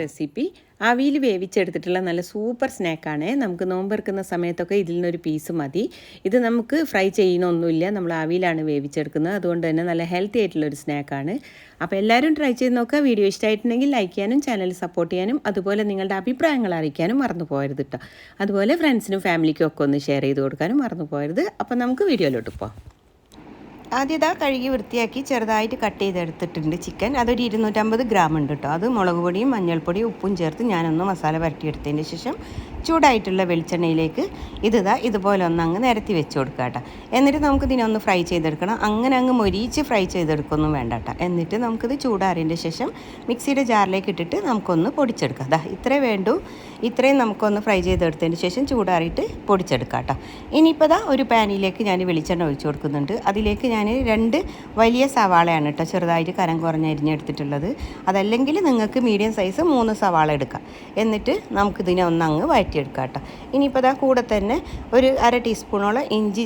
Recipe അവിയിൽ വേവിച്ചെടുത്തിട്ടുള്ള നല്ല super സ്നാക്കാണ് നമുക്ക് നോമ്പെറുക്കുന്ന സമയത്തൊക്കെ ഇതിൽ നിന്നൊരു പീസ് മതി. ഇത് നമുക്ക് ഫ്രൈ ചെയ്യുന്നൊന്നുമില്ല നമ്മൾ അവിയിലാണ് വേവിച്ചെടുക്കുന്നത്. അതുകൊണ്ട് തന്നെ നല്ല ഹെൽത്തി ആയിട്ടുള്ള ഒരു സ്നാക്കാണ് അപ്പോൾ എല്ലാവരും ട്രൈ ചെയ്ത് നോക്കുക. വീഡിയോ ഇഷ്ടമായിട്ടുണ്ടെങ്കിൽ ലൈക്ക് ചെയ്യാനും ചാനൽ സപ്പോർട്ട് ചെയ്യാനും അതുപോലെ നിങ്ങളുടെ അഭിപ്രായങ്ങൾ അറിയിക്കാനും മറന്നു പോകരുത് കേട്ടോ അതുപോലെ ഫ്രണ്ട്സിനും ഫാമിലിക്കും ഒക്കെ ഒന്ന് ഷെയർ ചെയ്ത് കൊടുക്കാനും മറന്നു പോകരുത്. അപ്പോൾ നമുക്ക് വീഡിയോയിലോട്ട് പോകാം ആദ്യം ഇതാ കഴുകി വൃത്തിയാക്കി ചെറുതായിട്ട് കട്ട് ചെയ്തെടുത്തിട്ടുണ്ട് ചിക്കൻ. അതൊരു ഇരുന്നൂറ്റമ്പത് ഗ്രാം ഉണ്ട് കേട്ടോ. അത് മുളക് പൊടിയും മഞ്ഞൾപ്പൊടിയും ഉപ്പും ചേർത്ത് ഞാനൊന്ന് മസാല പുരട്ടിയെടുത്തതിന് ശേഷം ചൂടായിട്ടുള്ള വെളിച്ചെണ്ണയിലേക്ക് ഇതാ ഇതുപോലെ ഒന്ന് അങ്ങ് നിരത്തി വെച്ച് കൊടുക്കുക കേട്ടോ. എന്നിട്ട് നമുക്ക് ഇതിനെ ഒന്ന് ഫ്രൈ ചെയ്തെടുക്കണം. അങ്ങനെ അങ്ങ് മൊരിയിച്ച് ഫ്രൈ ചെയ്തെടുക്കൊന്നും വേണ്ട കേട്ടോ. എന്നിട്ട് നമുക്കിത് ചൂടാറിയതിന്റെ ശേഷം മിക്സിയുടെ ജാറിലേക്ക് ഇട്ടിട്ട് നമുക്കൊന്ന് പൊടിച്ചെടുക്കാം. അതാ ഇത്രേ വേണ്ടൂ. ഇത്രയും നമുക്കൊന്ന് ഫ്രൈ ചെയ്തെടുത്തതിന് ശേഷം ചൂടാറിയിട്ട് പൊടിച്ചെടുക്കാം കേട്ടോ. ഇനിയിപ്പോൾ ദാ ഒരു പാനിലേക്ക് ഞാൻ വെളിച്ചെണ്ണ ഒഴിച്ചു കൊടുക്കുന്നുണ്ട്. അതിലേക്ക് ഞാൻ രണ്ട് വലിയ സവാളയാണ് കേട്ടോ ചെറുതായിട്ട് കരം കുറഞ്ഞ് അരിഞ്ഞെടുത്തിട്ടുള്ളത് അതല്ലെങ്കിൽ നിങ്ങൾക്ക് മീഡിയം സൈസ് മൂന്ന് സവാള എടുക്കാം. എന്നിട്ട് നമുക്കിതിനെ ഒന്ന് അങ്ങ് വഴറ്റിയെടുക്കാം കേട്ടോ ഇനിയിപ്പോൾ അതാ കൂടെ തന്നെ ഒരു അര ടീസ്പൂണോളം ഇഞ്ചി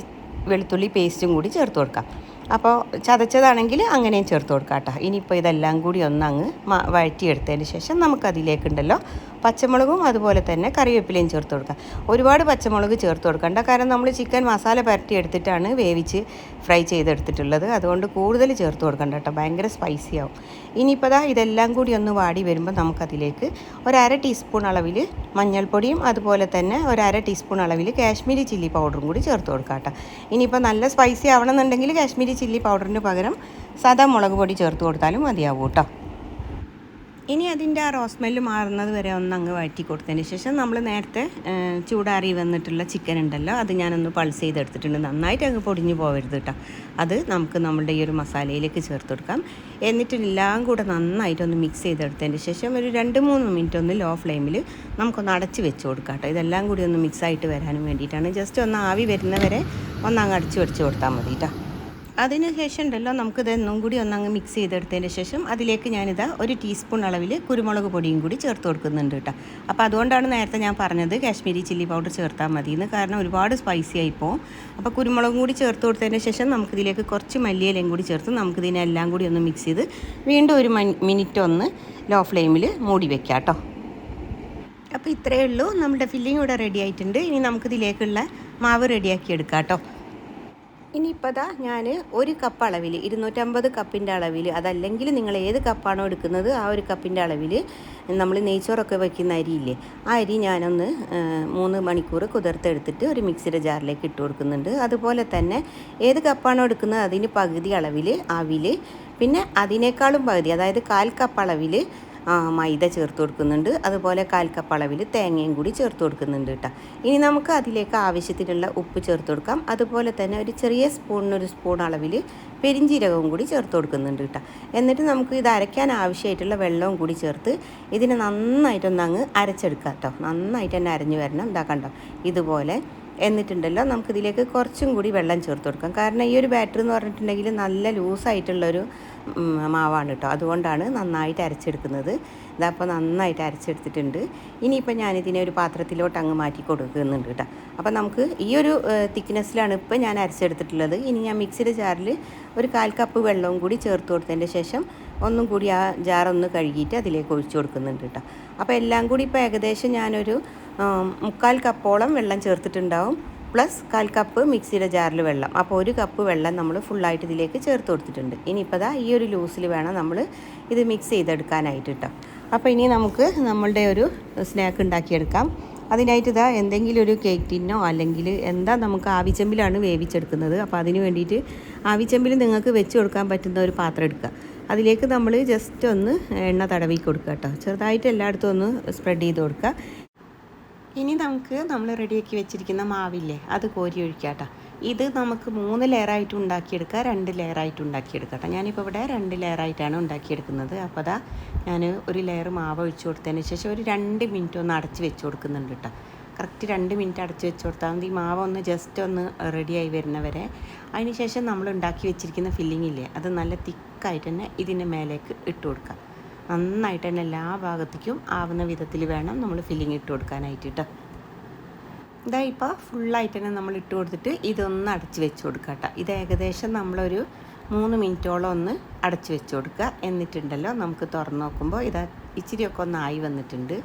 വെളുത്തുള്ളി പേസ്റ്റും കൂടി ചേർത്ത് കൊടുക്കാം. അപ്പോൾ ചതച്ചതാണെങ്കിൽ അങ്ങനെയും ചേർത്ത് കൊടുക്കാം കേട്ടോ ഇനിയിപ്പോൾ ഇതെല്ലാം കൂടി ഒന്ന് ഒന്നങ്ങ് വഴറ്റിയെടുത്തതിന് ശേഷം നമുക്കതിലേക്കുണ്ടല്ലോ പച്ചമുളകും അതുപോലെ തന്നെ കറിവേപ്പിലയും ചേർത്ത് കൊടുക്കുക. ഒരുപാട് പച്ചമുളക് ചേർത്ത് കൊടുക്കണ്ട. കാരണം നമ്മൾ ചിക്കൻ മസാല പരട്ടി എടുത്തിട്ടാണ് വേവിച്ച് ഫ്രൈ ചെയ്തെടുത്തിട്ടുള്ളത്. അതുകൊണ്ട് കൂടുതൽ ചേർത്ത് കൊടുക്കണ്ട കേട്ടോ. ഭയങ്കര സ്പൈസി ആവും. ഇനിയിപ്പോൾ ദാ ഇതെല്ലാം കൂടി ഒന്ന് വാടി വരുമ്പോൾ നമുക്കതിലേക്ക് ഒരര ടീസ്പൂൺ അളവിൽ മഞ്ഞൾപ്പൊടിയും അതുപോലെ തന്നെ ഒരര ടീസ്പൂൺ അളവിൽ കാശ്മീരി ചില്ലി പൗഡറും കൂടി ചേർത്ത് കൊടുക്കാം കേട്ടോ. ഇനിയിപ്പോൾ നല്ല സ്പൈസി ആവണമെന്നുണ്ടെങ്കിൽ കാശ്മീരി ചില്ലി പൗഡറിന് പകരം സാധാ മുളക് പൊടി ചേർത്ത് കൊടുത്താലും മതിയാവും കേട്ടോ. ഇനി അതിന്റെ ആ റോസ്മെല്ല് മാറുന്നത് വരെ ഒന്ന് അങ്ങ് വഴറ്റി കൊടുത്തതിന് ശേഷം നമ്മൾ നേരത്തെ ചൂടാറി വന്നിട്ടുള്ള ചിക്കൻ ഉണ്ടല്ലോ അത് ഞാനൊന്ന് പൾസ് ചെയ്തെടുത്തിട്ടുണ്ട്. നന്നായിട്ട് അങ്ങ് പൊടിഞ്ഞു പോകരുത് കേട്ടോ അത് നമുക്ക് നമ്മളുടെ ഈ ഒരു മസാലയിലേക്ക് ചേർത്ത് കൊടുക്കാം. എന്നിട്ട് എല്ലാം കൂടെ നന്നായിട്ടൊന്ന് മിക്സ് ചെയ്തെടുത്തതിന് ശേഷം ഒരു രണ്ട് മൂന്ന് മിനിറ്റ് ഒന്ന് ലോ ഫ്ലെയിമിൽ നമുക്കൊന്ന് അടച്ച് വെച്ച് കൊടുക്കാം കേട്ടോ ഇതെല്ലാം കൂടി ഒന്ന് മിക്സ് ആയിട്ട് വരാനും വേണ്ടിയിട്ടാണ്. ജസ്റ്റ് ഒന്ന് ആവി വരുന്നവരെ ഒന്ന് അങ്ങ് അടച്ച് വെച്ച് കൊടുത്താൽ മതി കേട്ടോ അതിന് ശേഷം ഉണ്ടല്ലോ നമുക്കിത് ഒന്നും കൂടി ഒന്നങ്ങ് മിക്സ് ചെയ്തെടുത്തതിന് ശേഷം അതിലേക്ക് ഞാനിതാ ഒരു ടീസ്പൂൺ അളവിൽ കുരുമുളക് പൊടിയും കൂടി ചേർത്ത് കൊടുക്കുന്നുണ്ട് കേട്ടോ. അപ്പോൾ അതുകൊണ്ടാണ് നേരത്തെ ഞാൻ പറഞ്ഞത് കാശ്മീരി ചില്ലി പൗഡർ ചേർത്താൽ മതി എന്ന് കാരണം ഒരുപാട് സ്പൈസി ആയി പോകും അപ്പോൾ കുരുമുളകും കൂടി ചേർത്ത് കൊടുത്തതിന് ശേഷം നമുക്കിതിലേക്ക് കുറച്ച് മല്ലിയിലയും കൂടി ചേർത്ത് നമുക്കിതിനെല്ലാം കൂടി ഒന്ന് മിക്സ് ചെയ്ത് വീണ്ടും ഒരു മിനിറ്റ് ഒന്ന് ലോ ഫ്ലെയിമിൽ മൂടി വെക്കാം കേട്ടോ അപ്പോൾ ഇത്രയേ ഉള്ളൂ. നമ്മുടെ ഫില്ലിംഗ് ഇവിടെ റെഡി ആയിട്ടുണ്ട്. ഇനി നമുക്കിതിലേക്കുള്ള മാവ് റെഡിയാക്കി എടുക്കാം കേട്ടോ ഇനിയിപ്പോൾ ഇതാ ഞാൻ ഒരു കപ്പ് അളവിൽ ഇരുന്നൂറ്റമ്പത് കപ്പിന്റെ അളവിൽ അതല്ലെങ്കിൽ നിങ്ങൾ ഏത് കപ്പാണോ എടുക്കുന്നത് ആ ഒരു കപ്പിന്റെ അളവിൽ നമ്മൾ നെയ്ച്ചോറൊക്കെ വയ്ക്കുന്ന അരിയില്ലേ ആ അരി ഞാനൊന്ന് മൂന്ന് മണിക്കൂർ കുതിർത്തെടുത്തിട്ട് ഒരു മിക്സിയുടെ ജാറിലേക്ക് ഇട്ട് കൊടുക്കുന്നുണ്ട്. അതുപോലെ തന്നെ ഏത് കപ്പാണോ എടുക്കുന്നത് അതിന് പകുതി അളവിൽ അവിൽ പിന്നെ അതിനേക്കാളും പകുതി അതായത് കാൽ കപ്പ് അളവിൽ മൈദ ചേർത്ത് കൊടുക്കുന്നുണ്ട്. അതുപോലെ കാൽക്കപ്പളവിൽ തേങ്ങയും കൂടി ചേർത്ത് കൊടുക്കുന്നുണ്ട് കേട്ടോ. ഇനി നമുക്ക് അതിലേക്ക് ആവശ്യത്തിനുള്ള ഉപ്പ് ചേർത്ത് കൊടുക്കാം. അതുപോലെ തന്നെ ഒരു ചെറിയ സ്പൂണിനൊരു സ്പൂൺ അളവിൽ പെരിഞ്ചീരകവും കൂടി ചേർത്ത് കൊടുക്കുന്നുണ്ട് കേട്ടോ. എന്നിട്ട് നമുക്ക് ഇത് അരയ്ക്കാൻ ആവശ്യമായിട്ടുള്ള വെള്ളവും കൂടി ചേർത്ത് ഇതിനെ നന്നായിട്ടൊന്ന് അങ്ങ് അരച്ചെടുക്കാം കേട്ടോ. നന്നായിട്ട് തന്നെ അരഞ്ഞു വരണം. എന്താ കണ്ടോ? ഇതുപോലെ. എന്നിട്ടുണ്ടല്ലോ നമുക്കിതിലേക്ക് കുറച്ചും കൂടി വെള്ളം ചേർത്ത് കൊടുക്കാം. കാരണം ഈ ഒരു ബാറ്ററി എന്ന് പറഞ്ഞിട്ടുണ്ടെങ്കിൽ നല്ല ലൂസായിട്ടുള്ളൊരു മാവാണ് കേട്ടോ. അതുകൊണ്ടാണ് നന്നായിട്ട് അരച്ചെടുക്കുന്നത്. ഇതപ്പോൾ നന്നായിട്ട് അരച്ചെടുത്തിട്ടുണ്ട്. ഇനിയിപ്പോൾ ഞാനിതിനെ ഒരു പാത്രത്തിലോട്ട് അങ്ങ് മാറ്റി കൊടുക്കുന്നുണ്ട് കേട്ടോ. അപ്പോൾ നമുക്ക് ഈ ഒരു തിക്നെസ്സിലാണ് ഇപ്പോൾ ഞാൻ അരച്ചെടുത്തിട്ടുള്ളത്. ഇനി ഞാൻ മിക്സിയുടെ ജാറിൽ ഒരു കാൽ കപ്പ് വെള്ളവും കൂടി ചേർത്ത് കൊടുത്തതിന്റെ ശേഷം ഒന്നും കൂടി ആ ജാറൊന്ന് കഴുകിയിട്ട് അതിലേക്ക് ഒഴിച്ചു കൊടുക്കുന്നുണ്ട് കേട്ടോ. അപ്പോൾ എല്ലാം കൂടി ഇപ്പോൾ ഏകദേശം ഞാനൊരു മുക്കാൽ കപ്പോളം വെള്ളം ചേർത്തിട്ടുണ്ടാവും. പ്ലസ് കാൽ കപ്പ് മിക്സിയുടെ ജാറിൽ വെള്ളം. അപ്പോൾ ഒരു കപ്പ് വെള്ളം നമ്മൾ ഫുള്ളായിട്ട് ഇതിലേക്ക് ചേർത്ത് കൊടുത്തിട്ടുണ്ട്. ഇനിയിപ്പോൾ ദാ ഈ ഒരു ലൂസിൽ വേണം നമ്മൾ ഇത് മിക്സ് ചെയ്തെടുക്കാനായിട്ട് കേട്ടോ. അപ്പോൾ ഇനി നമുക്ക് നമ്മളുടെ ഒരു സ്നാക്ക് ഉണ്ടാക്കിയെടുക്കാം. അതിനായിട്ട് ഇതാ എന്തെങ്കിലും ഒരു കേക്ക് ടിന്നോ അല്ലെങ്കിൽ എന്താ നമുക്ക് ആവിച്ചെമ്പിലാണ് വേവിച്ചെടുക്കുന്നത്. അപ്പോൾ അതിന് വേണ്ടിയിട്ട് ആവിച്ചെമ്പിൽ നിങ്ങൾക്ക് വെച്ച് കൊടുക്കാൻ പറ്റുന്ന ഒരു പാത്രം എടുക്കുക. അതിലേക്ക് നമ്മൾ ജസ്റ്റ് ഒന്ന് എണ്ണ തടവി കൊടുക്കുക കേട്ടോ. ചെറുതായിട്ട് എല്ലായിടത്തും ഒന്ന് സ്പ്രെഡ് ചെയ്ത് കൊടുക്കുക. ഇനി നമുക്ക് നമ്മൾ റെഡിയാക്കി വെച്ചിരിക്കുന്ന മാവില്ലേ അത് കോരി ഒഴിക്കാട്ടോ. ഇത് നമുക്ക് മൂന്ന് ലെയറായിട്ട് ഉണ്ടാക്കിയെടുക്കുക രണ്ട് ലെയറായിട്ട് ഉണ്ടാക്കിയെടുക്കാം ഞാനിപ്പോൾ ഇവിടെ രണ്ട് ലെയറായിട്ടാണ് ഉണ്ടാക്കിയെടുക്കുന്നത്. അപ്പോൾ അതാ ഞാൻ ഒരു ലെയർ മാവ് ഒഴിച്ചു കൊടുത്തതിന് ശേഷം ഒരു രണ്ട് മിനിറ്റ് ഒന്ന് അടച്ച് വെച്ച് കൊടുക്കുന്നുണ്ട് കേട്ടോ. കറക്റ്റ് രണ്ട് മിനിറ്റ് അടച്ച് വെച്ച് കൊടുത്താൽ മതി. മാവ് ഒന്ന് ജസ്റ്റ് ഒന്ന് റെഡിയായി വരുന്നവരെ. അതിന് ശേഷം നമ്മൾ ഉണ്ടാക്കി വെച്ചിരിക്കുന്ന ഫില്ലിംഗ് ഇല്ലേ അത് നല്ല തിക്കായിട്ട് തന്നെ ഇതിന്റെ മേലേക്ക് ഇട്ട് കൊടുക്കുക. നന്നായിട്ട് തന്നെ എല്ലാ ഭാഗത്തേക്കും ആവുന്ന വിധത്തിൽ വേണം നമ്മൾ ഫില്ലിങ് ഇട്ട് കൊടുക്കാനായിട്ട് കേട്ടോ ഇതാ ഇപ്പോൾ ഫുള്ളായിട്ട് തന്നെ നമ്മൾ ഇട്ട് കൊടുത്തിട്ട് ഇതൊന്ന് അടച്ച് വെച്ച് കൊടുക്കുക കേട്ടോ ഇത് ഏകദേശം നമ്മളൊരു മൂന്ന് മിനിറ്റോളം ഒന്ന് അടച്ച് വെച്ച് കൊടുക്കുക എന്നിട്ടുണ്ടല്ലോ നമുക്ക് തുറന്ന് നോക്കുമ്പോൾ ഇതാ ഇച്ചിരിയൊക്കെ ഒന്ന് ആയി വന്നിട്ടുണ്ട്.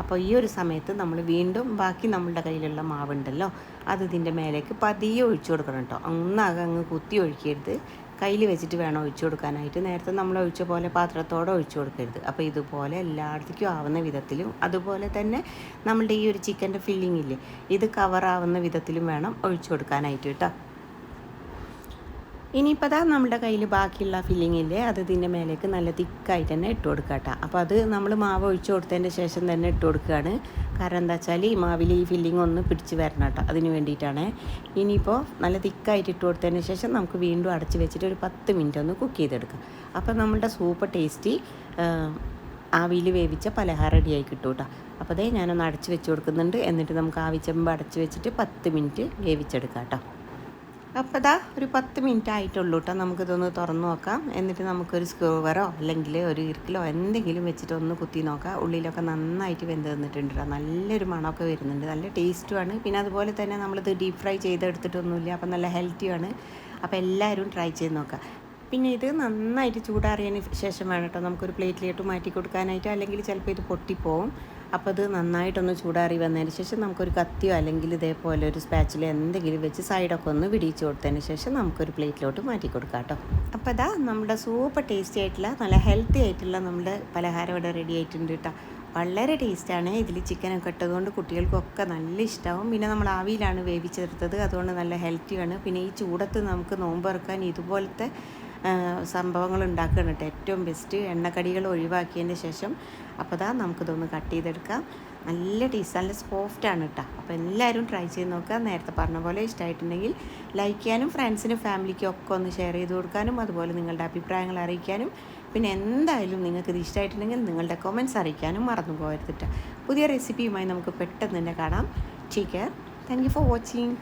അപ്പോൾ ഈ ഒരു സമയത്ത് നമ്മൾ വീണ്ടും ബാക്കി നമ്മളുടെ കയ്യിലുള്ള മാവുണ്ടല്ലോ അത് ഇതിന്റെ മേലേക്ക് പതിയെ ഒഴിച്ചു കൊടുക്കണം കേട്ടോ ഒന്നാകെ അങ്ങ് കുത്തി ഒഴിക്കരുത്. കയ്യിൽ വെച്ചിട്ട് വേണം ഒഴിച്ചു കൊടുക്കാനായിട്ട്. നേരത്തെ നമ്മൾ ഒഴിച്ച പോലെ പാത്രത്തോടെ ഒഴിച്ചു കൊടുക്കരുത്. അപ്പോൾ ഇതുപോലെ എല്ലായിടത്തേക്കും ആവുന്ന വിധത്തിലും അതുപോലെ തന്നെ നമ്മളുടെ ഈ ഒരു ചിക്കന്റെ ഫില്ലിംഗ് ഇല്ലേ ഇത് കവറാവുന്ന വിധത്തിലും വേണം ഒഴിച്ചു കൊടുക്കാനായിട്ട് കേട്ടോ ഇനിയിപ്പോൾ അതാ നമ്മുടെ കയ്യിൽ ബാക്കിയുള്ള ഫില്ലിംഗ് ഇല്ലേ അത് ഇതിന്റെ മേലേക്ക് നല്ല തിക്കായിട്ട് തന്നെ ഇട്ട് കൊടുക്കുക കേട്ടോ അപ്പോൾ അത് നമ്മൾ മാവ് ഒഴിച്ചു കൊടുത്തതിന്റെ ശേഷം തന്നെ ഇട്ട് കൊടുക്കുകയാണ് കാരണം എന്താ വെച്ചാൽ ഈ മാവിൽ ഈ ഫില്ലിംഗ് ഒന്ന് പിടിച്ച് വരണം കേട്ടോ അതിന് വേണ്ടിയിട്ടാണ്. ഇനിയിപ്പോൾ നല്ല തിക്കായിട്ട് ഇട്ട് കൊടുത്തതിന് ശേഷം നമുക്ക് വീണ്ടും അടച്ച് വെച്ചിട്ട് ഒരു പത്ത് മിനിറ്റ് ഒന്ന് കുക്ക് ചെയ്തെടുക്കാം. അപ്പോൾ നമ്മളുടെ സൂപ്പർ ടേസ്റ്റി ആവിയിൽ വേവിച്ച പലഹാരം റെഡിയായി കിട്ടും കേട്ടോ അപ്പോൾ അതേ ഞാനൊന്ന് അടച്ച് വെച്ച് കൊടുക്കുന്നുണ്ട്. എന്നിട്ട് നമുക്ക് ആവിച്ചമ്പ് അടച്ച് വെച്ചിട്ട് പത്ത് മിനിറ്റ് വേവിച്ചെടുക്കാം കേട്ടോ അപ്പോൾ ഇതാ ഒരു പത്ത് മിനിറ്റ് ആയിട്ടുള്ളൂ കേട്ടോ നമുക്കിതൊന്ന് തുറന്ന് നോക്കാം. എന്നിട്ട് നമുക്കൊരു സ്ക്രൂവറോ അല്ലെങ്കിൽ ഒരു ഇറുക്കിലോ എന്തെങ്കിലും വെച്ചിട്ട് ഒന്ന് കുത്തി നോക്കാം. ഉള്ളിലൊക്കെ നന്നായിട്ട് വെന്ത് തന്നിട്ടുണ്ട് കേട്ടോ നല്ലൊരു മണമൊക്കെ വരുന്നുണ്ട്. നല്ല ടേസ്റ്റുമാണ് പിന്നെ അതുപോലെ തന്നെ നമ്മളിത് ഡീപ് ഫ്രൈ ചെയ്തെടുത്തിട്ടൊന്നുമില്ല. അപ്പം നല്ല ഹെൽത്തിയാണ് അപ്പോൾ എല്ലാവരും ട്രൈ ചെയ്ത് നോക്കാം. പിന്നെ ഇത് നന്നായിട്ട് ചൂടാറിയതിന് ശേഷം വേണം കേട്ടോ. നമുക്കൊരു പ്ലേറ്റിലോട്ട് മാറ്റി കൊടുക്കാനായിട്ട് അല്ലെങ്കിൽ ചിലപ്പോൾ ഇത് പൊട്ടിപ്പോവും. അപ്പോൾ അത് നന്നായിട്ടൊന്ന് ചൂടാറി വന്നതിന് ശേഷം നമുക്കൊരു കത്തിയോ അല്ലെങ്കിൽ ഇതേപോലെ ഒരു സ്പാച്ചിൽ എന്തെങ്കിലും വെച്ച് സൈഡൊക്കെ ഒന്ന് വിടിയിച്ച് കൊടുത്തതിന് ശേഷം നമുക്കൊരു പ്ലേറ്റിലോട്ട് മാറ്റി കൊടുക്കാം കേട്ടോ. അപ്പോൾ അതാ നമ്മുടെ സൂപ്പർ ടേസ്റ്റി ആയിട്ടുള്ള നല്ല ഹെൽത്തി ആയിട്ടുള്ള നമ്മുടെ പലഹാരം ഇവിടെ റെഡി ആയിട്ടുണ്ട് കേട്ടോ. വളരെ ടേസ്റ്റാണ് ഇതിൽ ചിക്കനൊക്കെ ഇട്ടതുകൊണ്ട് കുട്ടികൾക്കൊക്കെ നല്ല ഇഷ്ടമാവും പിന്നെ നമ്മൾ ആവിയിലാണ് വേവിച്ചെടുത്തത്. അതുകൊണ്ട് നല്ല ഹെൽത്തിയാണ് പിന്നെ ഈ ചൂടത്ത് നമുക്ക് നോമ്പ് ഇറക്കാൻ ഇതുപോലത്തെ സംഭവങ്ങൾ ഉണ്ടാക്കുകയാണ് കേട്ടോ. ഏറ്റവും ബെസ്റ്റ് എണ്ണക്കടികൾ ഒഴിവാക്കിയതിന് ശേഷം അപ്പോൾ ദാ നമുക്കിതൊന്ന് കട്ട് ചെയ്തെടുക്കാം. നല്ല ടേസ്റ്റ് നല്ല സോഫ്റ്റാണ് കേട്ടോ. അപ്പോൾ എല്ലാവരും ട്രൈ ചെയ്ത് നോക്കുക. നേരത്തെ പറഞ്ഞ പോലെ ഇഷ്ടമായിട്ടുണ്ടെങ്കിൽ ലൈക്ക് ചെയ്യാനും ഫ്രണ്ട്സിനും ഫാമിലിക്കും ഒക്കെ ഒന്ന് ഷെയർ ചെയ്ത് കൊടുക്കാനും അതുപോലെ നിങ്ങളുടെ അഭിപ്രായങ്ങൾ അറിയിക്കാനും. പിന്നെ എന്തായാലും നിങ്ങൾക്ക് ഇത് ഇഷ്ടമായിട്ടുണ്ടെങ്കിൽ നിങ്ങളുടെ കോമൻസ് അറിയിക്കാനും മറന്നു പോകരുത് പുതിയ റെസിപ്പിയുമായി നമുക്ക് പെട്ടെന്ന് തന്നെ കാണാം. Take care thank you for watching